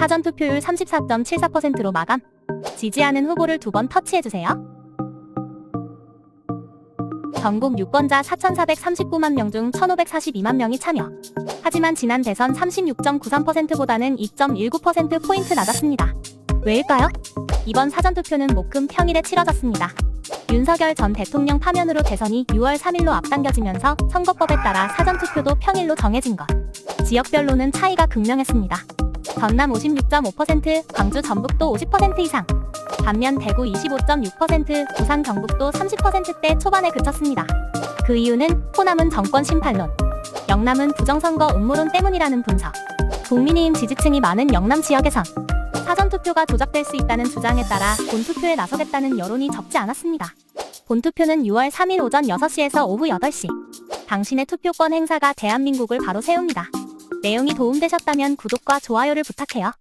사전 투표율 34.74%로 마감. 지지하는 후보를 두 번 터치해주세요. 전국 유권자 4,439만 명 중 1,542만 명이 참여. 하지만 지난 대선 36.93%보다는 2.19%포인트 낮았습니다. 왜일까요? 이번 사전투표는 목금 평일에 치러졌습니다. 윤석열 전 대통령 파면으로 대선이 6월 3일로 앞당겨지면서 선거법에 따라 사전투표도 평일로 정해진 것. 지역별로는 차이가 극명했습니다. 전남 56.5%, 광주 전북도 50% 이상. 반면 대구 25.6%, 부산 경북도 30%대 초반에 그쳤습니다. 그 이유는 호남은 정권 심판론, 영남은 부정선거 음모론 때문이라는 분석. 국민의힘 지지층이 많은 영남 지역에선 사전투표가 조작될 수 있다는 주장에 따라 본투표에 나서겠다는 여론이 적지 않았습니다. 본투표는 6월 3일 오전 6시에서 오후 8시. 당신의 투표권 행사가 대한민국을 바로 세웁니다. 내용이 도움되셨다면 구독과 좋아요를 부탁해요.